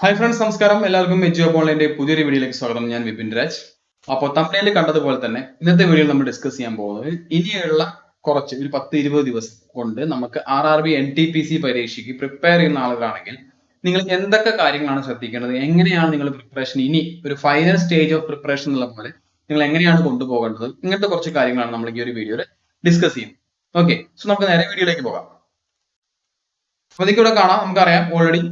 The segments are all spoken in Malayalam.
ഹായ് ഫ്രണ്ട്സ് നമസ്കാരം. എല്ലാവർക്കും എജു ഓൺലൈന്റെ പുതിയൊരു വീഡിയോയിലേക്ക് സ്വാഗതം. ഞാൻ വിപിൻ രാജ്. അപ്പോൾ തമിഴിൽ കണ്ടതുപോലെ തന്നെ ഇന്നത്തെ വീഡിയോയിൽ നമ്മൾ ഡിസ്കസ് ചെയ്യാൻ പോകുന്നത് ഇനിയുള്ള കുറച്ച് ഒരു പത്ത് ഇരുപത് ദിവസം കൊണ്ട് നമുക്ക് R R B N T P C പരീക്ഷയ്ക്ക് പ്രിപ്പയർ ചെയ്യുന്ന ആളുകളാണെങ്കിൽ നിങ്ങൾ എന്തൊക്കെ കാര്യങ്ങളാണ് ശ്രദ്ധിക്കേണ്ടത്? എങ്ങനെയാണ് നിങ്ങൾ പ്രിപ്പറേഷൻ ഇനി ഒരു ഫൈനൽ സ്റ്റേജ് ഓഫ് പ്രിപ്പറേഷൻ എന്നുള്ള പോലെ നിങ്ങൾ എങ്ങനെയാണ് കൊണ്ടുപോകേണ്ടത്? ഇങ്ങനത്തെ കുറച്ച് കാര്യങ്ങളാണ് നമ്മൾ ഈ ഒരു വീഡിയോയിൽ ഡിസ്കസ് ചെയ്യും ഓക്കെ സോ നമുക്ക് നേരെ വീഡിയോയിലേക്ക് പോകാം. അപ്പൊ നിങ്ങൾക്ക് ഇവിടെ കാണാം. നമുക്കറിയാം ഓൾറെഡി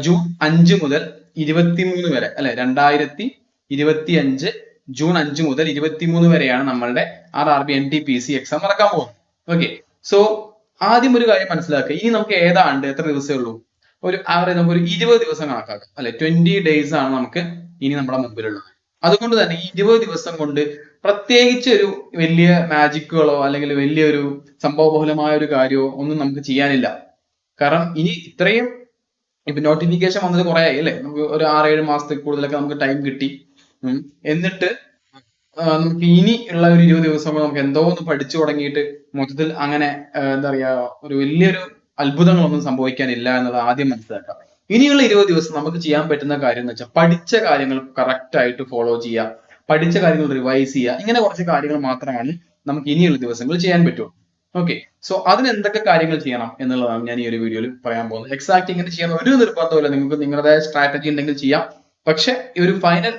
ജൂൺ അഞ്ച് മുതൽ ഇരുപത്തിമൂന്ന് വരെ അല്ലെ? രണ്ടായിരത്തി ഇരുപത്തി അഞ്ച് ജൂൺ അഞ്ച് മുതൽ ഇരുപത്തിമൂന്ന് വരെയാണ് നമ്മളുടെ R R B N T P C exam നടക്കാൻ പോകുന്നത്. ഓക്കെ സോ ആദ്യം ഒരു കാര്യം മനസ്സിലാക്കുക. ഇനി നമുക്ക് ഏതാണ്ട് എത്ര ദിവസമേ ഉള്ളൂ? ഒരു ആവറേജ് നമുക്ക് ഒരു ഇരുപത് ദിവസം കണക്കാക്കാം. അല്ലെ? ട്വന്റി ഡേയ്സ് ആണ് നമുക്ക് ഇനി നമ്മുടെ മുമ്പിലുള്ളത്. അതുകൊണ്ട് തന്നെ ഈ ഇരുപത് ദിവസം കൊണ്ട് പ്രത്യേകിച്ച് ഒരു വലിയ മാജിക്കുകളോ അല്ലെങ്കിൽ വലിയൊരു സംഭവബഹുലമായ ഒരു കാര്യമോ ഒന്നും നമുക്ക് ചെയ്യാനില്ല. കാരണം ഇനി ഇത്രയും ഇപ്പൊ നോട്ടിഫിക്കേഷൻ വന്നത് കുറെ ആയി അല്ലേ? നമുക്ക് ഒരു ആറേഴ് മാസത്തിൽ കൂടുതലൊക്കെ നമുക്ക് ടൈം കിട്ടി. എന്നിട്ട് നമുക്ക് ഇനി ഉള്ള ഒരു ഇരുപത് ദിവസം നമുക്ക് എന്തോ ഒന്ന് പഠിച്ചു തുടങ്ങിയിട്ട് മൊത്തത്തിൽ അങ്ങനെ എന്താ പറയാ ഒരു വലിയൊരു അത്ഭുതങ്ങളൊന്നും സംഭവിക്കാനില്ല എന്നത് ആദ്യം മനസ്സിലാക്കാം. ഇനിയുള്ള ഇരുപത് ദിവസം നമുക്ക് ചെയ്യാൻ പറ്റുന്ന കാര്യം എന്ന് വെച്ചാൽ പഠിച്ച കാര്യങ്ങൾ കറക്റ്റ് ആയിട്ട് ഫോളോ ചെയ്യുക. പഠിച്ച കാര്യങ്ങൾ റിവൈസ് ചെയ്യുക. ഇങ്ങനെ കുറച്ച് കാര്യങ്ങൾ മാത്രമാണ് നമുക്ക് ഇനിയുള്ള ദിവസങ്ങളിൽ ചെയ്യാൻ പറ്റുള്ളൂ. ഓക്കെ സോ അതിന് എന്തൊക്കെ കാര്യങ്ങൾ ചെയ്യണം എന്നുള്ളതാണ് ഞാൻ ഈ ഒരു വീഡിയോയിൽ പറയാൻ പോകുന്നത്. എക്സാക്ട് ഇങ്ങനെ ചെയ്യാൻ ഒരു നിർബന്ധമില്ല നിങ്ങൾക്ക് നിങ്ങളുടെ സ്ട്രാറ്റജി ഉണ്ടെങ്കിൽ ചെയ്യാം. പക്ഷെ ഈ ഒരു ഫൈനൽ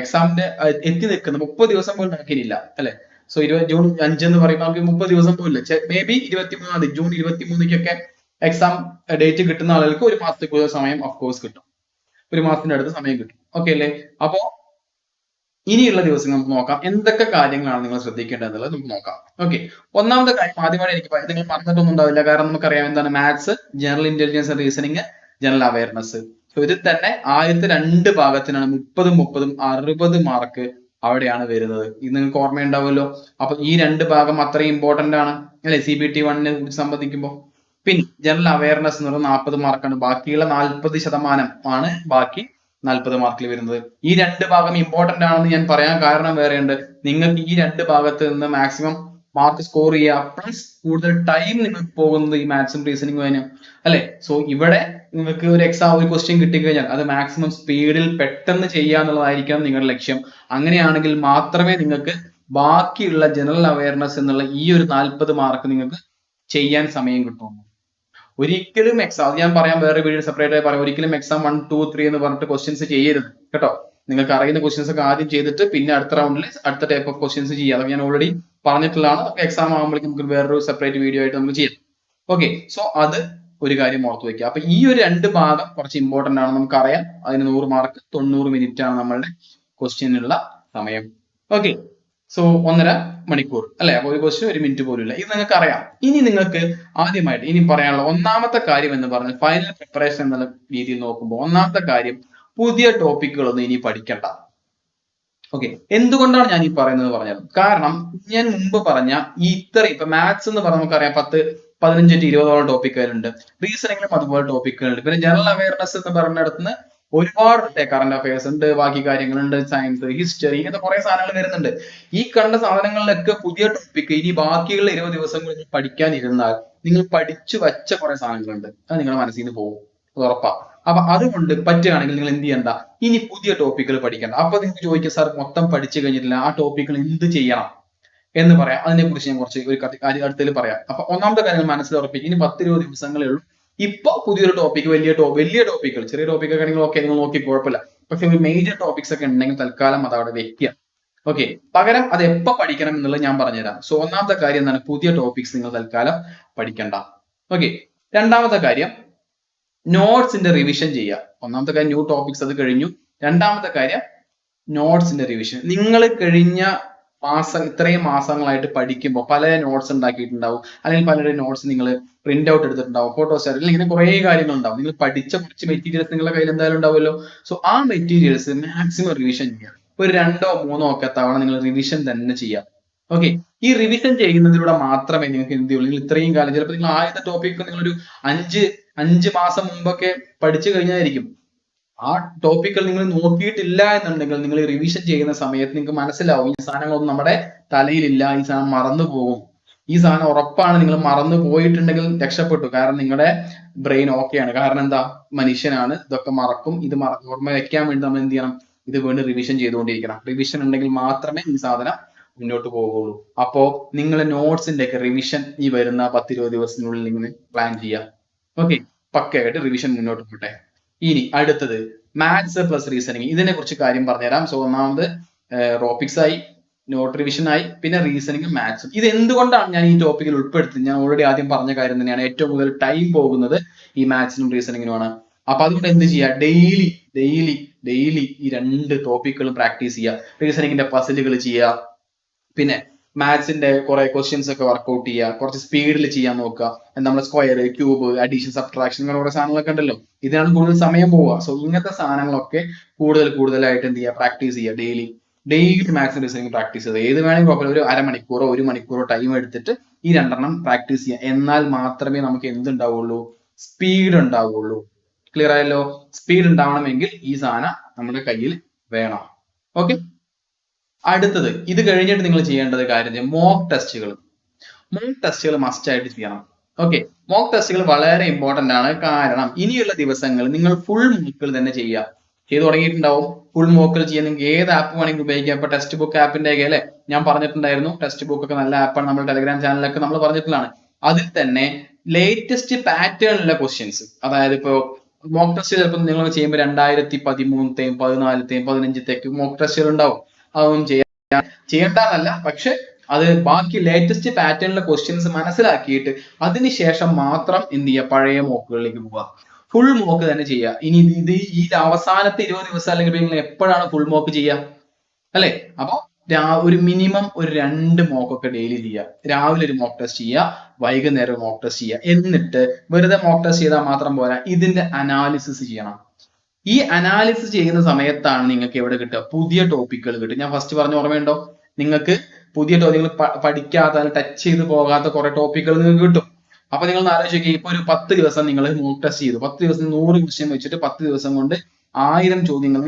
എക്സാമിന്റെ എത്തി നിൽക്കുന്ന മുപ്പത് ദിവസം പോലും നമുക്കിനില്ല അല്ലെ? സോ ഇരുപത് ജൂൺ അഞ്ച് എന്ന് പറയുമ്പോൾ നമുക്ക് മുപ്പത് ദിവസം പോലും മേ ബി ഇരുപത്തിമൂന്നാം തീയതി ജൂൺ ഇരുപത്തിമൂന്നിക്കൊക്കെ എക്സാം ഡേറ്റ് കിട്ടുന്ന ആളുകൾക്ക് ഒരു മാസത്തിൽ കൂടുതൽ സമയം ഓഫ് കോഴ്സ് കിട്ടും. ഒരു മാസത്തിന്റെ അടുത്ത് സമയം കിട്ടും. ഓക്കെ അല്ലേ? അപ്പോ ഇനിയുള്ള ദിവസം നമുക്ക് നോക്കാം. എന്തൊക്കെ കാര്യങ്ങളാണ് നിങ്ങൾ ശ്രദ്ധിക്കേണ്ടത് എന്നുള്ളത് നമുക്ക് നോക്കാം. ഓക്കെ ഒന്നാമത്തെ കാര്യം ആദ്യമായി എനിക്ക് നിങ്ങൾ പറഞ്ഞിട്ടൊന്നും ഉണ്ടാവില്ല. കാരണം നമുക്കറിയാം എന്താണ്? Maths general intelligence reasoning general awareness so ഇതിൽ തന്നെ ആദ്യത്തെ രണ്ട് ഭാഗത്തിനാണ് മുപ്പതും മുപ്പതും അറുപത് മാർക്ക് അവിടെയാണ് വരുന്നത്. ഇത് നിങ്ങൾക്ക് ഓർമ്മയുണ്ടാവുമല്ലോ. അപ്പൊ ഈ രണ്ട് ഭാഗം അത്രയും ഇമ്പോർട്ടന്റ് ആണ്. അല്ലെ? സി ബി ടി വണ്ണിനെ കുറിച്ച് സംബന്ധിക്കുമ്പോൾ പിന്നെ ജനറൽ അവയർനെസ് എന്ന് പറയുന്നത് നാൽപ്പത് മാർക്കാണ് ബാക്കിയുള്ള നാൽപ്പത് ശതമാനം ആണ് ബാക്കി നാൽപ്പത് മാർക്കിൽ വരുന്നത്. ഈ രണ്ട് ഭാഗം ഇമ്പോർട്ടന്റ് ആണെന്ന് ഞാൻ പറയാൻ കാരണം വേറെയുണ്ട്. നിങ്ങൾക്ക് ഈ രണ്ട് ഭാഗത്ത് നിന്ന് മാക്സിമം മാർക്ക് സ്കോർ ചെയ്യുക പ്ലസ് കൂടുതൽ ടൈം നിങ്ങൾക്ക് പോകുന്നത് ഈ മാത്സും റീസണിങ് അതിന് അല്ലെ? സോ ഇവിടെ നിങ്ങൾക്ക് ഒരു എക്സാം ഒരു ക്വസ്റ്റ്യൻ കിട്ടിക്കഴിഞ്ഞാൽ അത് മാക്സിമം സ്പീഡിൽ പെട്ടെന്ന് ചെയ്യുക എന്നുള്ളതായിരിക്കണം നിങ്ങളുടെ ലക്ഷ്യം. അങ്ങനെയാണെങ്കിൽ മാത്രമേ നിങ്ങൾക്ക് ബാക്കിയുള്ള ജനറൽ അവയർനെസ് എന്നുള്ള ഈ ഒരു നാൽപ്പത് മാർക്ക് നിങ്ങൾക്ക് ചെയ്യാൻ സമയം കിട്ടുള്ളൂ. ഒരിക്കലും എക്സാം അത് ഞാൻ പറയാൻ വേറെ വീഡിയോ സെപ്പറേറ്റ് ആയി പറയാം. ഒരിക്കലും എക്സാം വൺ ടു ത്രീ എന്ന് പറഞ്ഞിട്ട് ക്വസ്റ്റ്യൻസ് ചെയ്യരുത്. കേട്ടോ? നിങ്ങൾക്ക് അറിയുന്ന ക്വസ്റ്റ്യൻസ് ഒക്കെ ആദ്യം ചെയ്തിട്ട് പിന്നെ അടുത്ത റൗണ്ടിൽ അടുത്ത ടൈപ്പ് ഓഫ് ക്വസ്റ്റ്യൻസ് ചെയ്യാം. അതൊക്കെ ഞാൻ ഓൾറെഡി പറഞ്ഞിട്ടുള്ളതാണ്. എക്സാം ആകുമ്പോഴേക്കും നമുക്ക് വേറൊരു സെപ്പറേറ്റ് വീഡിയോ ആയിട്ട് നമുക്ക് ചെയ്യാം. ഓക്കെ സോ അത് ഒരു കാര്യം ഓർത്ത് വെക്കുക. അപ്പൊ ഈ ഒരു രണ്ട് ഭാഗം കുറച്ച് ഇമ്പോർട്ടന്റ് ആണ് നമുക്കറിയാം അതിന് നൂറ് മാർക്ക് തൊണ്ണൂറ് മിനിറ്റ് ആണ് നമ്മളുടെ ക്വസ്റ്റ്യനുള്ള സമയം. ഓക്കെ സോ ഒന്നര മണിക്കൂർ അല്ലെ? ഒരു ക്വസ്റ്റ്യൻ ഒരു മിനിറ്റ് പോലും ഇല്ല ഇത് നിങ്ങൾക്ക് അറിയാം. ഇനി നിങ്ങൾക്ക് ആദ്യമായിട്ട് ഇനി പറയാനുള്ള ഒന്നാമത്തെ കാര്യം എന്ന് പറഞ്ഞാൽ ഫൈനൽ പ്രിപ്പറേഷൻ എന്നുള്ള രീതിയിൽ നോക്കുമ്പോൾ ഒന്നാമത്തെ കാര്യം പുതിയ ടോപ്പിക്കുകളൊന്നും ഇനി പഠിക്കണ്ട. ഓക്കെ എന്തുകൊണ്ടാണ് ഞാൻ ഈ പറയുന്നത് പറഞ്ഞത്? കാരണം ഞാൻ മുമ്പ് പറഞ്ഞ ഈ ഇത്ര ഇപ്പൊ മാത്സ് എന്ന് പറഞ്ഞാൽ നമുക്കറിയാം പത്ത് പതിനഞ്ച് ടു ഇരുപതോളം ടോപ്പിക്കുകളുണ്ട് റീസണിങ്ങിലും അതുപോലെ ടോപ്പിക്കുകളുണ്ട് പിന്നെ ജനറൽ അവയർനെസ് എന്ന് പറയുന്നിടത്തുനിന്ന് ഒരുപാട് കറണ്ട് അഫയേഴ്സ് ഉണ്ട് ബാക്കി കാര്യങ്ങളുണ്ട് സയൻസ് ഹിസ്റ്ററി ഇങ്ങനത്തെ കുറെ സാധനങ്ങൾ വരുന്നുണ്ട്. ഈ കണ്ട സാധനങ്ങളിലൊക്കെ പുതിയ ടോപ്പിക് ഇനി ബാക്കിയുള്ള ഇരുപത് ദിവസങ്ങളിൽ പഠിക്കാനിരുന്നാൽ നിങ്ങൾ പഠിച്ചു വച്ച കുറെ സാധനങ്ങളുണ്ട്. അത് നിങ്ങളുടെ മനസ്സിൽ നിന്ന് പോകും. ഉറപ്പാ. അപ്പൊ അതുകൊണ്ട് പറ്റുകയാണെങ്കിൽ നിങ്ങൾ എന്ത് ചെയ്യണ്ട? ഇനി പുതിയ ടോപ്പിക്കുകൾ പഠിക്കണ്ട. അപ്പൊ നിങ്ങൾക്ക് ചോദിക്കുക സാർ മൊത്തം പഠിച്ചു കഴിഞ്ഞിട്ടില്ല. ആ ടോപ്പിക്കുകൾ എന്ത് ചെയ്യണം? എന്ന് പറയാം. അതിനെ കുറിച്ച് ഞാൻ കുറച്ച് ഒരു അടുത്തതിൽ പറയാം. അപ്പൊ ഒന്നാമത്തെ കാര്യം മനസ്സിൽ ഉറപ്പിക്കും ഇനി പത്ത് ഇരുപത് ദിവസങ്ങളേ ഉള്ളൂ. ഇപ്പൊ പുതിയൊരു ടോപ്പിക് വലിയ വലിയ ടോപ്പിക്കുകൾ ചെറിയ ടോപ്പിക് ഒക്കെ ആണെങ്കിൽ ഓക്കെ നിങ്ങൾ നോക്കി കുഴപ്പമില്ല. പക്ഷെ മേജർ ടോപ്പിക്സ് ഒക്കെ ഉണ്ടെങ്കിൽ തൽക്കാലം അത് അവിടെ വെക്കുക. ഓക്കെ പകരം അത് എപ്പോ പഠിക്കണം എന്നുള്ളത് ഞാൻ പറഞ്ഞുതരാം. സോ ഒന്നാമത്തെ കാര്യം എന്താണ്? പുതിയ ടോപ്പിക്സ് നിങ്ങൾ തൽക്കാലം പഠിക്കണ്ട. ഓക്കെ രണ്ടാമത്തെ കാര്യം നോട്ട്സിന്റെ റിവിഷൻ ചെയ്യുക. ഒന്നാമത്തെ കാര്യം ന്യൂ ടോപ്പിക്സ് അത് കഴിഞ്ഞു. രണ്ടാമത്തെ കാര്യം നോട്ട്സിന്റെ റിവിഷൻ നിങ്ങൾ കഴിഞ്ഞ മാസം ഇത്രയും മാസങ്ങളായിട്ട് പഠിക്കുമ്പോൾ പല നോട്ട്സ് ഉണ്ടാക്കിയിട്ടുണ്ടാവും. അല്ലെങ്കിൽ പലരുടെ നോട്ട്സ് നിങ്ങൾ പ്രിന്റ് ഔട്ട് എടുത്തിട്ടുണ്ടാവും ഫോട്ടോസ് അല്ലെങ്കിൽ ഇങ്ങനെ കുറേ കാര്യങ്ങൾ ഉണ്ടാവും നിങ്ങൾ പഠിച്ച കുറച്ച് മെറ്റീരിയൽസ് നിങ്ങളുടെ കയ്യിൽ എന്തായാലും ഉണ്ടാവുമല്ലോ. സോ ആ മെറ്റീരിയൽസ് മാക്സിമം റിവിഷൻ ചെയ്യാം. ഒരു രണ്ടോ മൂന്നോ ഒക്കെ തവണ നിങ്ങൾ റിവിഷൻ തന്നെ ചെയ്യാം. ഓക്കെ ഈ റിവിഷൻ ചെയ്യുന്നതിലൂടെ മാത്രമേ നിങ്ങൾക്ക് എന്ത് ചെയ്യുള്ളൂ? നിങ്ങൾ ഇത്രയും കാലം ചിലപ്പോൾ നിങ്ങൾ ആദ്യത്തെ ടോപ്പിക്ക് നിങ്ങളൊരു അഞ്ച് അഞ്ച് മാസം മുമ്പൊക്കെ പഠിച്ചു കഴിഞ്ഞായിരിക്കും. ആ ടോപ്പിക്കൽ നിങ്ങൾ നോക്കിയിട്ടില്ല എന്നുണ്ടെങ്കിൽ നിങ്ങൾ റിവിഷൻ ചെയ്യുന്ന സമയത്ത് നിങ്ങൾക്ക് മനസ്സിലാവും ഈ സാധനങ്ങളൊന്നും നമ്മുടെ തലയിലില്ല ഈ സാധനം മറന്നു പോകും. ഈ സാധനം ഉറപ്പാണ് നിങ്ങൾ മറന്നു പോയിട്ടുണ്ടെങ്കിൽ രക്ഷപ്പെട്ടു. കാരണം നിങ്ങളുടെ ബ്രെയിൻ ഓക്കെയാണ് കാരണം എന്താ? മനുഷ്യനാണ്. ഇതൊക്കെ മറക്കും. ഇത് ഓർമ്മ വെക്കാൻ വേണ്ടി നമ്മൾ എന്ത് ചെയ്യണം? ഇത് വീണ്ടും റിവിഷൻ ചെയ്തുകൊണ്ടിരിക്കണം. റിവിഷൻ ഉണ്ടെങ്കിൽ മാത്രമേ ഈ സാധനം മുന്നോട്ട് പോവുകയുള്ളൂ. അപ്പോ നിങ്ങൾ നോട്ട്സിന്റെ ഒക്കെ റിവിഷൻ ഈ വരുന്ന പത്തിരുപത് ദിവസത്തിനുള്ളിൽ നിങ്ങൾ പ്ലാൻ ചെയ്യുക. ഓക്കെ പക്കയായിട്ട് റിവിഷൻ മുന്നോട്ട് പോട്ടെ. ഇനി അടുത്തത് മാത്സ് പ്ലസ് റീസണിങ് ഇതിനെ കുറിച്ച് കാര്യം പറഞ്ഞുതരാം. സോ ഒന്നാമത് റോപ്പിക്സ് ആയി നോട്ട് റിവിഷൻ ആയി പിന്നെ റീസണിങ് മാത്സും ഇത് എന്തുകൊണ്ടാണ് ഞാൻ ഈ ടോപ്പിക്കിൽ ഉൾപ്പെടുത്തി ഞാൻ ഓൾറെഡി ആദ്യം പറഞ്ഞ കാര്യം തന്നെയാണ്. ഏറ്റവും കൂടുതൽ ടൈം പോകുന്നത് ഈ മാത്സിനും റീസണിങ്ങിനുമാണ് അപ്പൊ അതുകൊണ്ട് എന്ത് ചെയ്യുക? ഡെയിലി ഡെയിലി ഡെയിലി ഈ രണ്ട് ടോപ്പിക്കുകളും പ്രാക്ടീസ് ചെയ്യുക. റീസണിങ്ങിന്റെ പസിലുകൾ ചെയ്യുക. പിന്നെ മാത്സിന്റെ കുറെ ക്വസ്റ്റ്യൻസ് ഒക്കെ വർക്ക്ഔട്ട് ചെയ്യുക കുറച്ച് സ്പീഡിൽ ചെയ്യാൻ നോക്കുക. നമ്മൾ സ്ക്വയർ ക്യൂബ് അഡീഷൻ സബ്ട്രാക്ഷൻ ഇങ്ങനെ കുറെ സാധനങ്ങളൊക്കെ ഉണ്ടല്ലോ. ഇതിനാണ് കൂടുതൽ സമയം പോവുക. സോ ഇങ്ങനത്തെ സാധനങ്ങളൊക്കെ കൂടുതൽ കൂടുതലായിട്ട് എന്ത് ചെയ്യുക? പ്രാക്ടീസ് ചെയ്യുക daily daily maths reasoning practice ചെയ്ത് ഏത് വേണമെങ്കിൽ കുഴപ്പമില്ല. ഒരു അരമണിക്കൂറോ ഒരു മണിക്കൂറോ ടൈം എടുത്തിട്ട് ഈ രണ്ടെണ്ണം പ്രാക്ടീസ് ചെയ്യുക. എന്നാൽ മാത്രമേ നമുക്ക് എന്തുണ്ടാവുള്ളൂ? സ്പീഡ് ഉണ്ടാവുള്ളൂ. ക്ലിയർ ആയല്ലോ? സ്പീഡ് ഉണ്ടാവണമെങ്കിൽ ഈ സാധനം നമ്മുടെ കയ്യിൽ വേണം. ഓക്കെ അടുത്തത് ഇത് കഴിഞ്ഞിട്ട് നിങ്ങൾ ചെയ്യേണ്ടത് കാര്യം മോക്ക് ടെസ്റ്റുകൾ മോക്ക് ടെസ്റ്റുകൾ മസ്റ്റ് ആയിട്ട് ചെയ്യണം. ഓക്കെ മോക്ക് ടെസ്റ്റുകൾ വളരെ ഇമ്പോർട്ടന്റ് ആണ്. കാരണം ഇനിയുള്ള ദിവസങ്ങൾ നിങ്ങൾ ഫുൾ മോക്കുകൾ തന്നെ ചെയ്യുക. ചെയ്തു തുടങ്ങിയിട്ടുണ്ടാവും. ഫുൾ മോക്കുകൾ ചെയ്യാൻ നിങ്ങൾക്ക് ഏത് ആപ്പ് വേണമെങ്കിലും ഉപയോഗിക്കാം. ഇപ്പൊ ടെക്സ്റ്റ് ബുക്ക് ആപ്പിന്റെ ഒക്കെ അല്ലെ? ഞാൻ പറഞ്ഞിട്ടുണ്ടായിരുന്നു. ടെക്സ്റ്റ് ബുക്ക് ഒക്കെ നല്ല ആപ്പാണ് നമ്മൾ ടെലിഗ്രാം ചാനലിലൊക്കെ നമ്മൾ പറഞ്ഞിട്ടുള്ളതാണ്. അതിൽ തന്നെ ലേറ്റസ്റ്റ് പാറ്റേണിലെ ക്വസ്റ്റ്യൻസ് അതായത് ഇപ്പോ മോക്ക് ടെസ്റ്റ് ചിലപ്പോൾ നിങ്ങൾ ചെയ്യുമ്പോൾ രണ്ടായിരത്തി പതിമൂന്നത്തെയും പതിനാലത്തെയും പതിനഞ്ചത്തെയും മോക്ക് ടെസ്റ്റുകൾ ഉണ്ടാവും. അതൊന്നും ചെയ്യാൻ. ചെയ്യണ്ടെന്നല്ല പക്ഷെ അത് ബാക്കി ലേറ്റസ്റ്റ് പാറ്റേണിലെ ക്വസ്റ്റ്യൻസ് മനസ്സിലാക്കിയിട്ട് അതിനുശേഷം മാത്രം എന്ത് ചെയ്യുക? പഴയ മോക്കുകളിലേക്ക് പോവുക. ഫുൾ മോക്ക് തന്നെ ചെയ്യുക. ഇനി ഇത് ഈ അവസാനത്തെ ഇരുപത് ദിവസം അല്ലെങ്കിൽ നിങ്ങൾ എപ്പോഴാണ് ഫുൾ മോക്ക് ചെയ്യുക? അല്ലേ? അപ്പൊ ഒരു മിനിമം ഒരു രണ്ട് മോക്കൊക്കെ ഡെയിലി ചെയ്യുക. രാവിലെ ഒരു മോക്ക് ടെസ്റ്റ് ചെയ്യുക. വൈകുന്നേരം മോക്ക് ടെസ്റ്റ് ചെയ്യുക. എന്നിട്ട് വെറുതെ മോക്ക് ടെസ്റ്റ് ചെയ്താൽ മാത്രം പോരാ. ഇതിന്റെ അനാലിസിസ് ചെയ്യണം. ഈ അനാലിസിസ് ചെയ്യുന്ന സമയത്താണ് നിങ്ങൾക്ക് എവിടെ കിട്ടുക? പുതിയ ടോപ്പിക്കുകൾ കിട്ടും ഞാൻ ഫസ്റ്റ് പറഞ്ഞ ഓർമ്മയുണ്ടോ? നിങ്ങൾക്ക് പുതിയ നിങ്ങൾ പഠിക്കാത്ത ടച്ച് ചെയ്ത് പോകാത്ത കുറെ ടോപ്പിക്കുകൾ നിങ്ങൾക്ക് കിട്ടും. അപ്പൊ നിങ്ങൾ ആലോചിക്കുക ഇപ്പൊ ഒരു പത്ത് ദിവസം നിങ്ങൾ മോക്ക് ടെസ്റ്റ് ചെയ്തു. പത്ത് ദിവസം നൂറ് ക്വസ്റ്റ്യൻ വെച്ചിട്ട് പത്ത് ദിവസം കൊണ്ട് ആയിരം ചോദ്യങ്ങൾ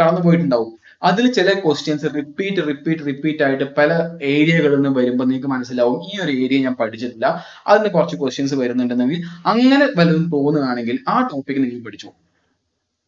കടന്നു പോയിട്ടുണ്ടാവും. അതിൽ ചില ക്വസ്റ്റ്യൻസ് റിപ്പീറ്റ് റിപ്പീറ്റ് റിപ്പീറ്റ് ആയിട്ട് പല ഏരിയകളിൽ നിന്ന് വരുമ്പോൾ നിങ്ങൾക്ക് മനസ്സിലാവും ഈ ഒരു ഏരിയ ഞാൻ പഠിച്ചിട്ടില്ല. അതിന് കുറച്ച് ക്വസ്റ്റ്യൻസ് വരുന്നുണ്ടെന്നെങ്കിൽ അങ്ങനെ വല്ലതും തോന്നുകയാണെങ്കിൽ ആ ടോപ്പിക് നിങ്ങൾ പഠിച്ചു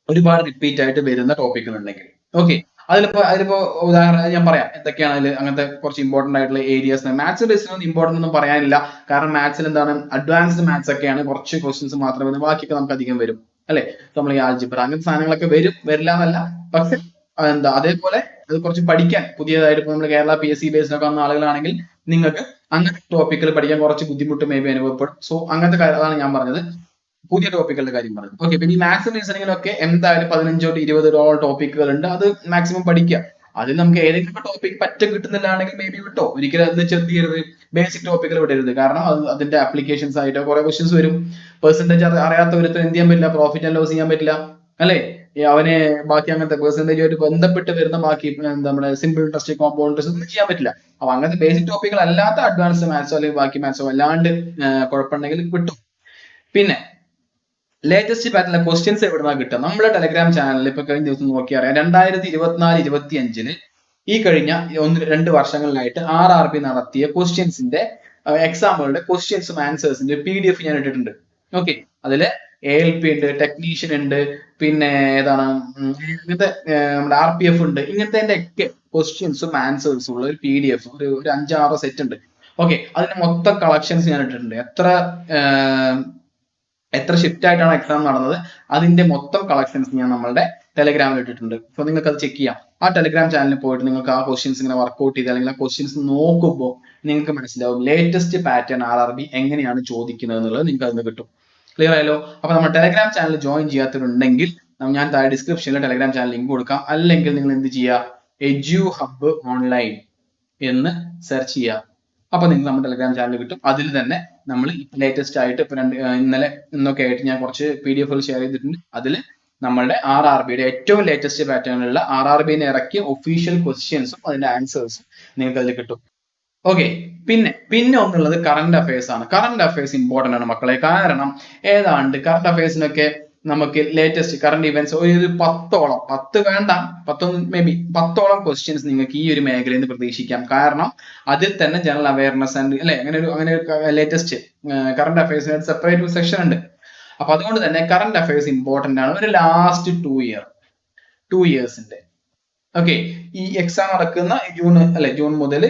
ഒരുപാട് റിപ്പീറ്റ് ആയിട്ട് വരുന്ന ടോപ്പിക്കുകൾ ഉണ്ടെങ്കിൽ. ഓക്കെ അതിലിപ്പോ അതിലിപ്പോ ഉദാഹരണം ഞാൻ പറയാം. എന്തൊക്കെയാണ് അതിൽ അങ്ങനത്തെ കുറച്ച് ഇമ്പോർട്ടന്റ് ആയിട്ടുള്ള ഏരിയസ് മാത്സ് ബേസിലൊന്നും ഇമ്പോർട്ടന്റ് ഒന്നും പറയാനില്ല. കാരണം മാത്സിൽ എന്താണ്? അഡ്വാൻസ്ഡ് മാത്സ് ഒക്കെയാണ്. കുറച്ച് ക്വസ്റ്റ്യൻസ് മാത്രമേ ബാക്കിയൊക്കെ നമുക്ക് അധികം വരും. അല്ലെ? നമ്മൾ ഈ ആൽജിബ്ര അങ്ങനത്തെ സാധനങ്ങളൊക്കെ വരും. വരില്ല എന്നല്ല. പക്ഷെ എന്താ അതേപോലെ അത് കുറച്ച് പഠിക്കാൻ പുതിയതായിട്ട് നമ്മൾ കേരള പി എസ് സി ബേസിൽ ഒക്കെ വന്ന ആളുകളാണെങ്കിൽ നിങ്ങൾക്ക് അങ്ങനത്തെ ടോപ്പിക്കുകൾ പഠിക്കാൻ കുറച്ച് ബുദ്ധിമുട്ട് മേ ബി അനുഭവപ്പെടും. സോ അങ്ങനത്തെ കാര്യങ്ങളാണ് ഞാൻ പറഞ്ഞത്. പുതിയ ടോപ്പിക്കുകളുടെ കാര്യം പറഞ്ഞു. ഓക്കെ പിന്നെ ഈ മാത്സ് റീസണിങ്ങിലൊക്കെ എന്തായാലും പതിനഞ്ചോ ഇരുപതോളം ടോപ്പിക്കുകൾ ഉണ്ട്. അത് മാക്സിമം പഠിക്കുക അതിൽ നമുക്ക് ഏതെങ്കിലും ടോപ്പിക് പറ്റ കിട്ടുന്നില്ലാണെങ്കിൽ മേ ബി വിട്ടോ. ഒരിക്കലും അതിന് ചെന്ത് ബേസിക് ടോപ്പിക്കുകൾ വിടരുത്. കാരണം അത് അതിന്റെ ആപ്ലിക്കേഷൻസ് ആയിട്ട് കുറെ ക്വസ്റ്റ്യൻസ് വരും. പെർസെന്റേജ് അറിയാത്തവരത്ത് എന്ത് ചെയ്യാൻ പറ്റില്ല? പ്രോഫിറ്റ് ആൻഡ് ലോസ് ചെയ്യാൻ പറ്റില്ല. അല്ലേ? അവനെ ബാക്കി അങ്ങനത്തെ പെർസെന്റേജ് ആയിട്ട് ബന്ധപ്പെട്ട് വരുന്ന ബാക്കി നമ്മുടെ സിമ്പിൾ ഇൻട്രസ്റ്റ് കോമ്പൗണ്ട് ഇൻട്രസ്റ്റ് ഒന്നും ചെയ്യാൻ പറ്റില്ല. അപ്പൊ അങ്ങനത്തെ ബേസിക് ടോപ്പിക്കുകൾ അല്ലാത്ത അഡ്വാൻസ് മാത്സോ അല്ലെങ്കിൽ ബാക്കി മാത്സോ അല്ലാണ്ട് കുഴപ്പമുണ്ടെങ്കിൽ കിട്ടും പിന്നെ ലേറ്റസ്റ്റ് പാറ്റിലെ ക്വസ്റ്റ്യൻസ് എവിടുന്നാ കിട്ടുക? നമ്മുടെ ടെലഗ്രാം ചാനലിൽ ഇപ്പൊ കഴിഞ്ഞ ദിവസം നോക്കി അറിയാം. രണ്ടായിരത്തി ഇരുപത്തിനാല് ഇരുപത്തി അഞ്ചിന് ഈ കഴിഞ്ഞ ഒന്ന് രണ്ട് വർഷങ്ങളിലായിട്ട് ആർ ആർ ബി നടത്തിയ ക്വസ്റ്റ്യൻസിന്റെ എക്സാമ്പിളുടെ ക്വസ്റ്റ്യൻസും ആൻസേഴ്സിന്റെ പി ഡി എഫ് ഞാൻ ഇട്ടിട്ടുണ്ട്. ഓക്കെ അതിൽ എ എൽ പി ഉണ്ട് ടെക്നീഷ്യൻ ഉണ്ട് പിന്നെ ഏതാണ് ഇങ്ങനത്തെ നമ്മുടെ ആർ പി എഫ് ഉണ്ട്. ഇങ്ങനത്തെ ഒക്കെ ക്വസ്റ്റ്യൻസും ആൻസേഴ്സും ഉള്ള ഒരു പി ഡി എഫ് ഒരു ഒരു അഞ്ചാറ് സെറ്റ് ഉണ്ട്. ഓക്കെ അതിന്റെ മൊത്തം കളക്ഷൻസ് ഞാൻ ഇട്ടിട്ടുണ്ട്. എത്ര എത്ര ഷിഫ്റ്റ് ആയിട്ടാണ് എക്സാം നടന്നത്? അതിന്റെ മൊത്തം കളക്ഷൻസ് ഞാൻ നമ്മളുടെ ടെലഗ്രാമിൽ ഇട്ടിട്ടുണ്ട്. സോ നിങ്ങൾക്ക് അത് ചെക്ക് ചെയ്യാം. ആ ടെലഗ്രാം ചാനലിൽ പോയിട്ട് നിങ്ങൾക്ക് ആ ക്വസ്റ്റ്യൻസ് ഇങ്ങനെ വർക്ക്ഔട്ട് ചെയ്ത് അല്ലെങ്കിൽ ആ ക്വസ്റ്റ്യൻസ് നോക്കുമ്പോൾ നിങ്ങൾക്ക് മനസ്സിലാവും latest pattern R R B എങ്ങനെയാണ് ചോദിക്കുന്നത് എന്നുള്ളത് നിങ്ങൾക്ക് അതിന് കിട്ടും. ക്ലിയർ ആയല്ലോ? അപ്പൊ നമ്മൾ ടെലഗ്രാം ചാനൽ ജോയിൻ ചെയ്യാത്തവരുണ്ടെങ്കിൽ ഞാൻ താഴെ ഡിസ്ക്രിപ്ഷനിൽ ടെലഗ്രാം ചാനൽ ലിങ്ക് കൊടുക്കാം. അല്ലെങ്കിൽ നിങ്ങൾ എന്ത് ചെയ്യുക? എജു ഹബ്ബ് ഓൺലൈൻ എന്ന് സെർച്ച് ചെയ്യുക. അപ്പൊ നിങ്ങൾ നമ്മുടെ ടെലഗ്രാം ചാനൽ കിട്ടും. അതിൽ തന്നെ നമ്മൾ ലേറ്റസ്റ്റ് ആയിട്ട് ഇപ്പൊ രണ്ട് ഇന്നലെ ഇന്നൊക്കെ ആയിട്ട് ഞാൻ കുറച്ച് പി ഡി എഫുകൾ ഷെയർ ചെയ്തിട്ടുണ്ട്. അതിൽ നമ്മളുടെ ആർ ആർ ബിയുടെ ഏറ്റവും ലേറ്റസ്റ്റ് പാറ്റേണിലുള്ള ആർ ആർ ബിനെ ഇറക്കിയ ഒഫീഷ്യൽ ക്വസ്റ്റ്യൻസും അതിന്റെ ആൻസേഴ്സും നിങ്ങൾക്ക് അതിൽ കിട്ടും. ഓക്കെ പിന്നെ പിന്നെ ഒന്നുള്ളത് കറണ്ട് അഫയേഴ്സ് ആണ്. കറണ്ട് അഫയേഴ്സ് ഇമ്പോർട്ടന്റ് ആണ് മക്കളെ. കാരണം ഏതാണ്ട് കറണ്ട് അഫയേഴ്സിനൊക്കെ നമുക്ക് ലേറ്റസ്റ്റ് കറണ്ട് ഇവന്റ്സ് ഒരു പത്തോളം. പത്ത് വേണ്ട പത്തൊന്ന് മേ ബി പത്തോളം ക്വസ്റ്റ്യൻസ് നിങ്ങൾക്ക് ഈ ഒരു മേഖലയിൽ നിന്ന് പ്രതീക്ഷിക്കാം. കാരണം അതിൽ തന്നെ ജനറൽ അവയർനെസ് ആൻഡ് അല്ലെ അങ്ങനെ ഒരു അങ്ങനെ ഒരു ലേറ്റസ്റ്റ് കറണ്ട് അഫയേഴ്സിന് സെപ്പറേറ്റ് സെക്ഷൻ ഉണ്ട്. അപ്പൊ അതുകൊണ്ട് തന്നെ കറണ്ട് അഫയേഴ്സ് ഇമ്പോർട്ടന്റ് ആണ്. ഒരു ലാസ്റ്റ് ടു ഇയർ ടു ഇയേഴ്സിന്റെ ഓക്കെ ഈ എക്സാം നടക്കുന്ന ജൂൺ അല്ലെ ജൂൺ മുതൽ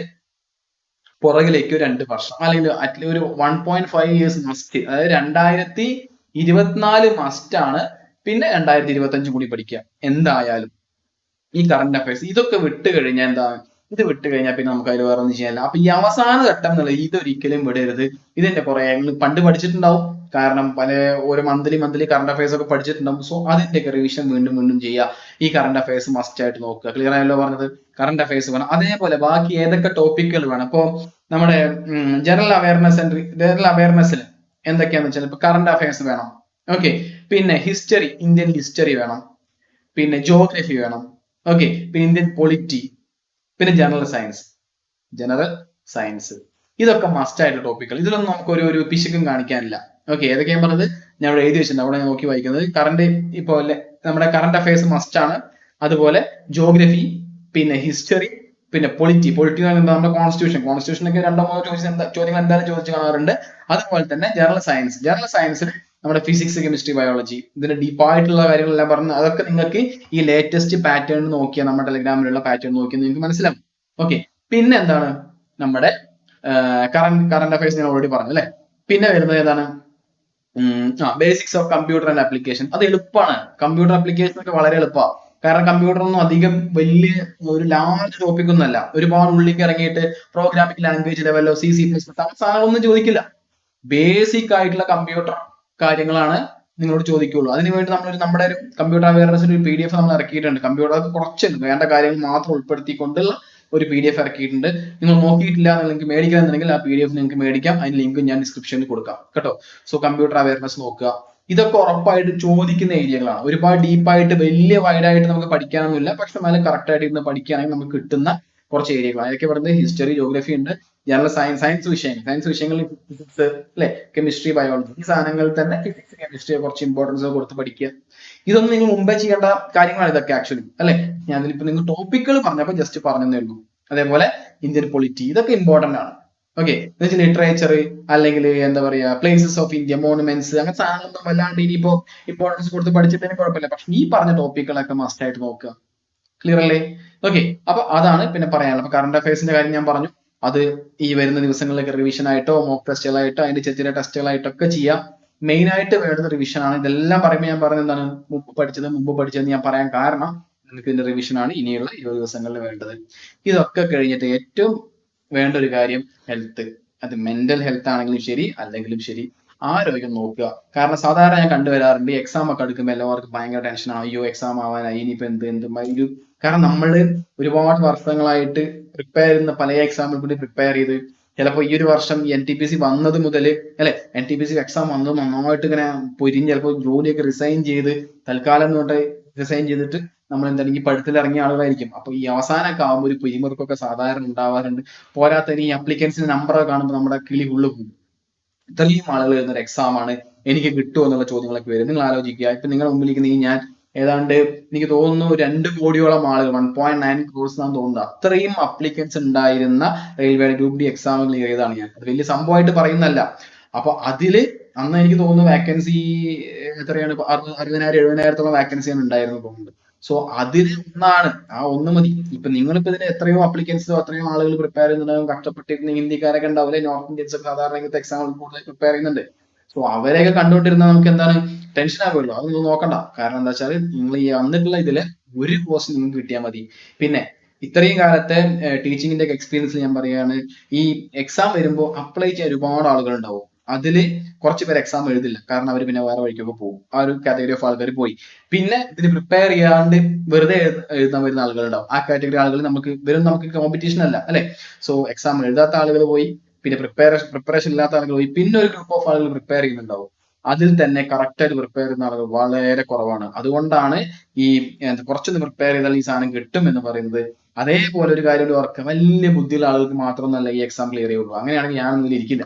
പുറകിലേക്ക് രണ്ട് വർഷം അല്ലെങ്കിൽ അറ്റ്ലി ഒരു one point five years must അതായത് രണ്ടായിരത്തി ഇരുപത്തിനാല് ആണ്. പിന്നെ രണ്ടായിരത്തി ഇരുപത്തി അഞ്ച് കൂടി പഠിക്കുക. എന്തായാലും ഈ കറണ്ട് അഫയേഴ്സ് ഇതൊക്കെ വിട്ട് കഴിഞ്ഞാൽ എന്താ? ഇത് വിട്ട് കഴിഞ്ഞാൽ പിന്നെ നമുക്ക് അതിൽ വേറെ ഒന്നും ചെയ്യാനില്ല. അപ്പൊ ഈ അവസാന ഘട്ടം എന്നുള്ളത് ഇതൊരിക്കലും വിടരുത്. ഇതിന്റെ കുറെ പണ്ട് പഠിച്ചിട്ടുണ്ടാവും. കാരണം പല ഓരോ മന്ത്ലി മന്ത്ലി കറണ്ട് അഫയേഴ്സ് ഒക്കെ പഠിച്ചിട്ടുണ്ടാവും. സോ അതിന്റെ റിവിഷൻ വീണ്ടും വീണ്ടും ചെയ്യുക. ഈ കറണ്ട് അഫയേഴ്സ് മസ്റ്റ് ആയിട്ട് നോക്കുക. ക്ലിയർ ആയല്ലോ പറഞ്ഞത്? കറണ്ട് അഫയേഴ്സ് വേണം. അതേപോലെ ബാക്കി ഏതൊക്കെ ടോപ്പിക്കുകൾ വേണം? ഇപ്പോ നമ്മുടെ ജനറൽ അവയർനെസ് ജനറൽ അവയർനെസ്സിൽ എന്തൊക്കെയാന്ന് വെച്ചാൽ ഇപ്പൊ കറണ്ട് അഫയേഴ്സ് വേണം. ഓക്കെ പിന്നെ ഹിസ്റ്ററി ഇന്ത്യൻ ഹിസ്റ്ററി വേണം. പിന്നെ ജോഗ്രഫി വേണം. ഓക്കെ പിന്നെ ഇന്ത്യൻ പൊളിറ്റി പിന്നെ ജനറൽ സയൻസ് ജനറൽ സയൻസ് ഇതൊക്കെ മസ്റ്റ് ആയിട്ടുള്ള ടോപ്പിക്കുകൾ ഇതിലൊന്നും നമുക്ക് ഒരു ഒരു പിശുക്കും കാണിക്കാനില്ല. ഓക്കെ ഏതൊക്കെയാണ് പറഞ്ഞത്? ഞാൻ ഇവിടെ എഴുതി വെച്ചിട്ടുണ്ട്. അവിടെ നോക്കി വായിക്കുന്നത്. കറണ്ട് ഇപ്പോ നമ്മുടെ കറണ്ട് അഫയേഴ്സ് മസ്റ്റ് ആണ്. അതുപോലെ ജോഗ്രഫി പിന്നെ ഹിസ്റ്ററി പിന്നെ പൊളിറ്റി പൊളിറ്റി എന്ന് പറയുന്നത് നമ്മുടെ കോൺസ്റ്റിറ്റ്യൂഷൻ കോൺസ്റ്റിറ്റ്യൂഷനൊക്കെ രണ്ടോ മൂന്നോ ചോദിച്ച എന്താ ചോദ്യങ്ങൾ എന്തായാലും ചോദിച്ചു കാണാറുണ്ട്. അതുപോലെ തന്നെ ജനറൽ സയൻസ് ജനറൽ സയൻസിൽ നമ്മുടെ ഫിസിക്സ് കെമിസ്ട്രി ബയോളജി ഇതിന്റെ ഡീപ്പായിട്ടുള്ള കാര്യങ്ങളെല്ലാം പറഞ്ഞ് അതൊക്കെ നിങ്ങൾക്ക് ഈ ലേറ്റസ്റ്റ് പാറ്റേൺ നോക്കിയാൽ നമ്മുടെ ടെലിഗ്രാമിലുള്ള പാറ്റേൺ നോക്കിയാൽ നിങ്ങൾക്ക് മനസ്സിലാവും. ഓക്കെ പിന്നെ എന്താണ്? നമ്മുടെ കറണ്ട് കറണ്ട് അഫയേഴ്സ് ഞാൻ ഓൾറെഡി പറഞ്ഞു അല്ലെ? പിന്നെ വരുന്നത് ഏതാണ്? ആ basics of computer and application അത് എളുപ്പമാണ് കമ്പ്യൂട്ടർ ആപ്ലിക്കേഷൻ ഒക്കെ വളരെ എളുപ്പമാണ് കാരണം കമ്പ്യൂട്ടർ ഒന്നും അധികം വലിയ ഒരു ലാർജ് ടോപ്പിക് ഒന്നും അല്ല. ഒരുപാട് ഉള്ളിലേക്ക് ഇറങ്ങിയിട്ട് പ്രോഗ്രാമിംഗ് ലാംഗ്വേജ് ലെവലോ സി സി പ്ലസ് സാധനങ്ങളൊന്നും ചോദിക്കില്ല. ബേസിക് ആയിട്ടുള്ള കമ്പ്യൂട്ടർ കാര്യങ്ങളാണ് നിങ്ങളോട് ചോദിക്കുള്ളൂ. അതിന് വേണ്ടി നമ്മൾ നമ്മുടെ ഒരു കമ്പ്യൂട്ടർ അവയർനെസ് ഒരു പി ഡി എഫ് നമ്മൾ ഇറക്കിയിട്ടുണ്ട്. കമ്പ്യൂട്ടർ കുറച്ച് വേണ്ട കാര്യങ്ങൾ മാത്രം ഉൾപ്പെടുത്തിക്കൊണ്ടുള്ള ഒരു പി ഡി എഫ് ഇറക്കിയിട്ടുണ്ട്. നിങ്ങൾ നോക്കിയിട്ടില്ല നിങ്ങൾക്ക് മേടിക്കണമെന്നുണ്ടെങ്കിൽ ആ പി ഡി എഫ് നിങ്ങൾക്ക് മേടിക്കാം. അതിന് ലിങ്ക് ഞാൻ ഡിസ്ക്രിപ്ഷനിൽ കൊടുക്കാം. കേട്ടോ? സോ കമ്പ്യൂട്ടർ അവയർനെസ് നോക്കുക. ഇതൊക്കെ ഉറപ്പായിട്ട് ചോദിക്കുന്ന ഏരിയകളാണ്. ഒരുപാട് ഡീപ്പായിട്ട് വലിയ വൈഡായിട്ട് നമുക്ക് പഠിക്കാനൊന്നുമില്ല. പക്ഷെ നല്ല കറക്റ്റ് ആയിട്ട് ഇരുന്ന് പഠിക്കുകയാണെങ്കിൽ നമുക്ക് കിട്ടുന്ന കുറച്ച് ഏരിയകളാണ്. അതൊക്കെ പറയുന്നത് ഹിസ്റ്ററി ജോഗ്രഫി ഉണ്ട്. ജനറൽ സയൻസ് സയൻസ് വിഷയങ്ങൾ. സയൻസ് വിഷയങ്ങളിൽ ഫിസിക്സ് അല്ലെ? കെമിസ്ട്രി ബയോളജി ഈ സാധനങ്ങളിൽ തന്നെ ഫിസിക്സ് കെമിസ്ട്രി കുറച്ച് ഇമ്പോർട്ടൻസ് കൊടുത്ത് പഠിക്കുക. ഇതൊന്നും നിങ്ങൾ മുമ്പേ ചെയ്യേണ്ട കാര്യങ്ങളാണ് ഇതൊക്കെ ആക്ച്വലി അല്ലെ? ഇതിലിപ്പോ നിങ്ങൾ ടോപ്പിക്കുകൾ പറഞ്ഞപ്പോൾ ജസ്റ്റ് പറഞ്ഞതേ ഉള്ളൂ. അതേപോലെ ഇന്ത്യൻ പൊളിറ്റി ഇതൊക്കെ ഇമ്പോർട്ടന്റ് ആണ്. ഓക്കെ എന്നുവെച്ചാൽ ലിറ്ററേച്ചർ അല്ലെങ്കിൽ എന്താ പറയാ പ്ലേസസ് ഓഫ് ഇന്ത്യ മോണുമെന്റ്സ് അങ്ങനെ സാധനങ്ങളൊന്നും വല്ലാണ്ട് ഇനിയിപ്പോ ഇമ്പോർട്ടൻസ് കൊടുത്ത് പഠിച്ചിട്ടേ കുഴപ്പമില്ല. പക്ഷെ ഈ പറഞ്ഞ ടോപ്പിക്കുകളൊക്കെ മസ്റ്റ് ആയിട്ട് നോക്കുക. ക്ലിയർ അല്ലേ? ഓക്കെ അപ്പൊ അതാണ് പിന്നെ പറയാനുള്ളത്. അപ്പൊ കറണ്ട് അഫയേഴ്സിന്റെ കാര്യം ഞാൻ പറഞ്ഞു. അത് ഈ വരുന്ന ദിവസങ്ങളിലൊക്കെ റിവിഷൻ ആയിട്ടോ മോക്ക് ടെസ്റ്റുകളായിട്ടോ അതിന്റെ ചെറിയ ചെറിയ ടെസ്റ്റുകളായിട്ടോ ഒക്കെ ചെയ്യാം. മെയിൻ ആയിട്ട് വേണ്ടത് റിവിഷൻ ആണ്. ഇതെല്ലാം പറയുമ്പോൾ ഞാൻ പറഞ്ഞത് എന്താണ്? മുമ്പ് പഠിച്ചത് മുമ്പ് പഠിച്ചത് ഞാൻ പറയാൻ കാരണം നിങ്ങൾക്ക് ഇതിന്റെ റിവിഷൻ ആണ് ഇനിയുള്ള ഇരുപത് ദിവസങ്ങളിൽ വേണ്ടത്. ഇതൊക്കെ കഴിഞ്ഞിട്ട് ഏറ്റവും വേണ്ട ഒരു കാര്യം ഹെൽത്ത് അത് മെന്റൽ ഹെൽത്ത് ആണെങ്കിലും ശരി അല്ലെങ്കിലും ശരി. ആരോഗ്യം നോക്കുക. കാരണം സാധാരണ ഞാൻ കണ്ടുവരാറുണ്ട് എക്സാം ഒക്കെ എടുക്കുമ്പോൾ എല്ലാവർക്കും ഭയങ്കര ടെൻഷൻ അയ്യോ എക്സാം ആവാനായി ഇനിയിപ്പോ എന്ത് എന്ത് ഒരു കാരണം നമ്മൾ ഒരുപാട് വർഷങ്ങളായിട്ട് പ്രിപ്പയർ ചെയ്യുന്ന പല എക്സാമിൽ കൂടി പ്രിപ്പയർ ചെയ്ത് ചിലപ്പോൾ ഈ ഒരു വർഷം എൻ ടി പി സി വന്നത് മുതൽ അല്ലെ N T P C exam വന്നത് നന്നായിട്ട് ഇങ്ങനെ പൊരിഞ്ഞ് ചിലപ്പോൾ ജോലിയൊക്കെ റിസൈൻ ചെയ്ത് തൽക്കാലം തൊട്ട് റിസൈൻ ചെയ്തിട്ട് നമ്മൾ എന്താണ് ഈ പഴുത്തിൽ ഇറങ്ങിയ ആളുകളായിരിക്കും. അപ്പൊ ഈ അവസാനമൊക്കെ ആകുമ്പോൾ ഒരു പിരിമുറുക്കൊക്കെ സാധാരണ ഉണ്ടാവാറുണ്ട്. പോരാത്തതിന് ഈ അപ്ലിക്കൻസിന്റെ നമ്പറൊക്കെ കാണുമ്പോൾ നമ്മുടെ കിളി ഉള്ളു പോകും. ഇത്രയും ആളുകൾ വരുന്ന ഒരു എക്സാം ആണ് എനിക്ക് കിട്ടുമോ എന്നുള്ള ചോദ്യങ്ങളൊക്കെ വരും. നിങ്ങൾ ആലോചിക്കുക. ഇപ്പൊ നിങ്ങളുടെ മുമ്പിലിരിക്കുന്ന ഞാൻ ഏതാണ്ട് എനിക്ക് തോന്നുന്നു രണ്ട് കോടിയോളം ആളുകൾ വൺ പോയിന്റ് നയൻ ക്രോസ് എന്നാണ് തോന്നുന്നത്. അത്രയും അപ്ലിക്കൻസ് ഉണ്ടായിരുന്ന railway group D exam clear ചെയ്താണ് ഞാൻ? അത് വലിയ സംഭവമായിട്ട് പറയുന്നല്ല അപ്പൊ അതിൽ അന്ന് എനിക്ക് തോന്നുന്നു വാക്കൻസി എത്രയാണ്? അറുപതിനായിരം എഴുപതിനായിരത്തോളം വാക്കൻസിയാണ് ഉണ്ടായിരുന്നു തോന്നുന്നത്. സോ അതിൽ ഒന്നാണ്. ആ ഒന്ന് മതി. ഇപ്പൊ നിങ്ങളിപ്പോ ഇതിന് എത്രയോ അപ്ലിക്കൻസോ അത്രയോ ആളുകൾ പ്രിപ്പയർ ചെയ്യുന്നുണ്ടാവും. കഷ്ടപ്പെട്ടിരുന്ന ഹിന്ദിക്കാരൊക്കെ ഉണ്ടാവില്ലേ? നോർത്ത് ഇന്ത്യൻസ് ഒക്കെ സാധാരണ ഇങ്ങനത്തെ കൂടുതൽ പ്രിപ്പയർ ചെയ്യുന്നുണ്ട്. സോ അവരെയൊക്കെ കണ്ടുകൊണ്ടിരുന്ന നമുക്ക് എന്താണ്? ടെൻഷൻ ആകുമല്ലോ അതൊന്നും നോക്കണ്ട. കാരണം എന്താ വെച്ചാൽ നിങ്ങൾ ഈ വന്നിട്ടുള്ള ഇതിൽ ഒരു കോഴ്സ് നിങ്ങൾക്ക് കിട്ടിയാൽ മതി. പിന്നെ ഇത്രയും കാലത്തെ ടീച്ചിങ്ങിന്റെ എക്സ്പീരിയൻസ് ഞാൻ പറയുകയാണ്. ഈ എക്സാം വരുമ്പോൾ അപ്ലൈ ചെയ്യാൻ ഒരുപാട് ആളുകൾ ഉണ്ടാവും. അതിൽ കുറച്ച് പേര് എക്സാം എഴുതില്ല. കാരണം അവർ പിന്നെ വേറെ വഴിക്കൊക്കെ പോകും. ആ ഒരു കാറ്റഗറി ഓഫ് ആൾക്കാർ പോയി. പിന്നെ ഇതിന് പ്രിപ്പയർ ചെയ്യാണ്ട് വെറുതെ എഴുതാൻ വരുന്ന ആളുകൾ ഉണ്ടാവും ആ കാറ്റഗറി ആളുകൾ നമുക്ക് വരും നമുക്ക് കോമ്പറ്റീഷൻ അല്ല അല്ലെ? സോ എക്സാം എഴുതാത്ത ആളുകൾ പോയി പിന്നെ പ്രിപ്പയറേഷൻ പ്രിപ്പറേഷൻ ഇല്ലാത്ത ആളുകൾ പോയി പിന്നെ ഒരു ഗ്രൂപ്പ് ഓഫ് ആളുകൾ പ്രിപ്പയർ ചെയ്യുന്നുണ്ടാവും. അതിൽ തന്നെ കറക്റ്റ് ആയിട്ട് പ്രിപ്പയർ ചെയ്യുന്ന ആളുകൾ വളരെ കുറവാണ്. അതുകൊണ്ടാണ് ഈ കുറച്ചൊന്ന് പ്രിപ്പയർ ചെയ്താൽ ഈ സാധനം കിട്ടും എന്ന് പറയുന്നത്. അതേപോലെ ഒരു കാര്യം ഓർക്കുക വലിയ ബുദ്ധിയുള്ള ആളുകൾക്ക് മാത്രമൊന്നല്ല ഈ എക്സാം ക്ലിയർ ചെയ്യുള്ളൂ. അങ്ങനെയാണെങ്കിൽ ഞാൻ ഇതിൽ ഇരിക്കില്ല.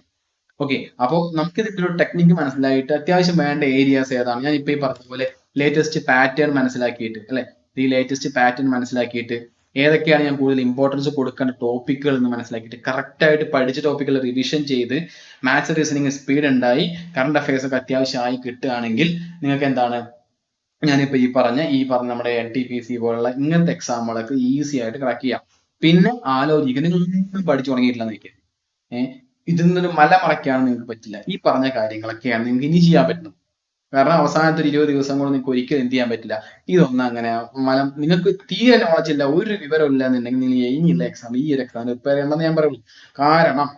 ഓക്കെ അപ്പോൾ നമുക്ക് ഇതിന്റെ ഒരു ടെക്നിക്ക് മനസ്സിലായിട്ട് അത്യാവശ്യം വേണ്ട ഏരിയാസ് ഏതാണ്? ഞാൻ ഇപ്പൊ ഈ പറഞ്ഞ പോലെ ലേറ്റസ്റ്റ് പാറ്റേൺ മനസ്സിലാക്കിയിട്ട് അല്ലെ? ഈ ലേറ്റസ്റ്റ് പാറ്റേൺ മനസ്സിലാക്കിയിട്ട് ഏതൊക്കെയാണ് ഞാൻ കൂടുതൽ ഇമ്പോർട്ടൻസ് കൊടുക്കേണ്ട ടോപ്പിക്കുകൾ എന്ന് മനസ്സിലാക്കിയിട്ട് കറക്റ്റ് ആയിട്ട് പഠിച്ച ടോപ്പിക്കുകൾ റിവിഷൻ ചെയ്ത് മാത്സ് റീസണിങ് സ്പീഡ് ഉണ്ടായി കറണ്ട് അഫയേഴ്സ് ഒക്കെ അത്യാവശ്യമായി കിട്ടുകയാണെങ്കിൽ നിങ്ങൾക്ക് എന്താണ്? ഞാനിപ്പോ ഈ പറഞ്ഞ ഈ പറഞ്ഞ നമ്മുടെ എൻ ടി പി സി പോലുള്ള ഇങ്ങനത്തെ എക്സാമുകളൊക്കെ ഈസി ആയിട്ട് ക്രാക്ക് ചെയ്യാം. പിന്നെ ആലോചിക്കുന്നത് പഠിച്ചു തുടങ്ങിയിട്ടില്ല എനിക്ക് ഏഹ് ഇതിൽ നിന്നൊരു മല മറയ്ക്കാണ് നിങ്ങൾക്ക് പറ്റില്ല. ഈ പറഞ്ഞ കാര്യങ്ങളൊക്കെയാണ് നിങ്ങൾക്ക് ഇനി ചെയ്യാൻ പറ്റുന്നത്. കാരണം അവസാനത്തെ ഒരു ഇരുപത് ദിവസം കൊണ്ട് നിങ്ങൾക്ക് ഒരിക്കലും എന്ത് ചെയ്യാൻ പറ്റില്ല. ഇതൊന്നും അങ്ങനെ മലം നിങ്ങൾക്ക് തീരെ നോളജ് ഇല്ല ഒരു വിവരമില്ല എന്നുണ്ടെങ്കിൽ നിങ്ങൾ ഇനിയുള്ള എക്സാം ഈ ഒരു എക്സാം പ്രിപ്പയർ ചെയ്യണമെന്ന് ഞാൻ പറയുള്ളൂ. കാരണം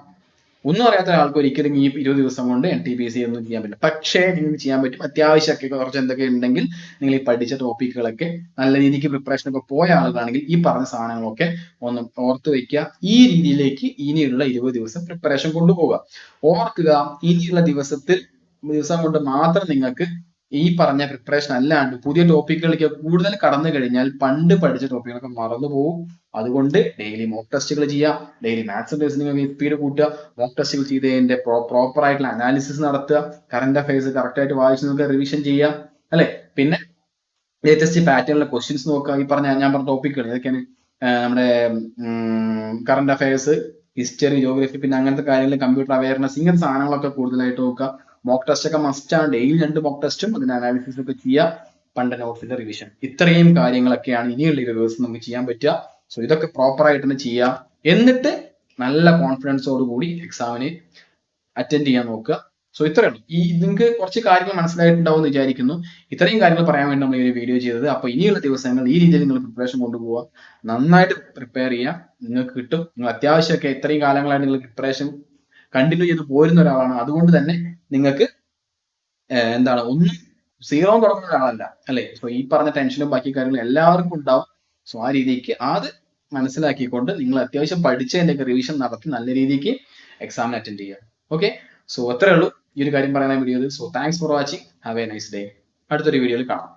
ഒന്നും അറിയാത്ത ഒരാൾക്ക് ഒരിക്കലും ഈ ഇരുപത് ദിവസം കൊണ്ട് എൻ ടി പി സി ഒന്നും ചെയ്യാൻ പറ്റില്ല. പക്ഷേ നിങ്ങൾക്ക് ചെയ്യാൻ പറ്റും. അത്യാവശ്യമൊക്കെ കുറച്ച് എന്തൊക്കെ ഉണ്ടെങ്കിൽ നിങ്ങൾ ഈ പഠിച്ച ടോപ്പിക്കുകളൊക്കെ നല്ല രീതിക്ക് പ്രിപ്പറേഷൻ ഒക്കെ പോയ ആളുകളാണെങ്കിൽ ഈ പറഞ്ഞ സാധനങ്ങളൊക്കെ ഒന്ന് ഓർത്ത് വെക്കുക ഈ രീതിയിലേക്ക് ഇനിയുള്ള ഇരുപത് ദിവസം പ്രിപ്പറേഷൻ കൊണ്ടുപോകുക ഓർക്കുക ഇനിയുള്ള ദിവസത്തിൽ ദിവസം കൊണ്ട് മാത്രം നിങ്ങൾക്ക് ഈ പറഞ്ഞ പ്രിപ്പറേഷൻ അല്ലാണ്ട് പുതിയ ടോപ്പിക്കുകളിലേക്ക് കൂടുതൽ കടന്നു കഴിഞ്ഞാൽ പണ്ട് പഠിച്ച ടോപ്പിക്കുകളൊക്കെ മറന്നു പോകും. അതുകൊണ്ട് ഡെയിലി മോക്ക് ടെസ്റ്റുകൾ ചെയ്യാം ഡെയിലി മാത്സ് റീസണിങ് സ്പീഡ് കൂട്ടുക മോക്ക് ടെസ്റ്റുകൾ ചെയ്തതിന്റെ പ്രോപ്പർ ആയിട്ടുള്ള അനാലിസിസ് നടത്തുക കറന്റ് അഫയേഴ്സ് കറക്റ്റ് ആയിട്ട് വായിച്ച് നോക്കുക റിവിഷൻ ചെയ്യുക അല്ലെ? പിന്നെ ലേറ്റസ്റ്റ് പാറ്റേണിലെ ക്വസ്റ്റ്യൻസ് നോക്കുക. ഈ പറഞ്ഞ ഞാൻ പറഞ്ഞ ടോപ്പിക്കുകൾ ഇതൊക്കെയാണ് നമ്മുടെ കറന്റ് അഫയേഴ്സ് ഹിസ്റ്ററി ജോഗ്രഫി പിന്നെ അങ്ങനത്തെ കാര്യങ്ങൾ കമ്പ്യൂട്ടർ അവയർനെസ് ഇങ്ങനത്തെ സാധനങ്ങളൊക്കെ കൂടുതലായിട്ട് നോക്കുക. മോക്ക് ടെസ്റ്റ് ഒക്കെ മസ്റ്റ് ആണ്. ഡെയിലി രണ്ട് മോക്ക് ടെസ്റ്റും അതിന്റെ അനാലിസിസ് ഒക്കെ ചെയ്യുക പണ്ട് നോട്ട്സിന്റെ റിവിഷൻ ഇത്രയും കാര്യങ്ങളൊക്കെയാണ് ഇനിയുള്ള ഈ റിവേഴ്സ് നമുക്ക് ചെയ്യാൻ പറ്റുക. സോ ഇതൊക്കെ പ്രോപ്പർ ആയിട്ട് തന്നെ ചെയ്യുക എന്നിട്ട് നല്ല കോൺഫിഡൻസോട് കൂടി എക്സാമിന് അറ്റൻഡ് ചെയ്യാൻ നോക്കുക. സോ ഇത്രയേ ഉള്ളൂ. ഈ നിങ്ങൾക്ക് കുറച്ച് കാര്യങ്ങൾ മനസ്സിലായിട്ടുണ്ടാവും എന്ന് വിചാരിക്കുന്നു. ഇത്രയും കാര്യങ്ങൾ പറയാൻ വേണ്ടി നമ്മൾ ഈ ഒരു വീഡിയോ ചെയ്തത്. അപ്പോൾ ഇനിയുള്ള ദിവസങ്ങൾ ഈ രീതിയിൽ നിങ്ങൾ പ്രിപ്പറേഷൻ കൊണ്ടുപോവുക. നന്നായിട്ട് പ്രിപ്പയർ ചെയ്യുക. നിങ്ങൾക്ക് കിട്ടും. നിങ്ങൾ അത്യാവശ്യമൊക്കെ ഇത്രയും കാലങ്ങളായിട്ട് നിങ്ങൾ പ്രിപ്പറേഷൻ കണ്ടിന്യൂ ചെയ്ത് പോരുന്ന ഒരാളാണ്. അതുകൊണ്ട് തന്നെ നിങ്ങൾക്ക് എന്താണ് ഒന്നും സീറോ തുടങ്ങുന്ന ഒരാളല്ല അല്ലെ? സോ ഈ പറഞ്ഞ ടെൻഷനും ബാക്കി കാര്യങ്ങളും എല്ലാവർക്കും ഉണ്ടാവും. സോ ആ രീതിക്ക് അത് മനസ്സിലാക്കിക്കൊണ്ട് നിങ്ങൾ അത്യാവശ്യം പഠിച്ചതിന്റെ റിവിഷൻ നടത്തി നല്ല രീതിക്ക് എക്സാമിന് അറ്റൻഡ് ചെയ്യുക. ഓക്കെ സോ അത്രേ ഉള്ളൂ. ഈ ഒരു കാര്യം പറയുന്ന വീഡിയോയിൽ so thanks for watching have a nice day അടുത്തൊരു വീഡിയോയിൽ കാണാം.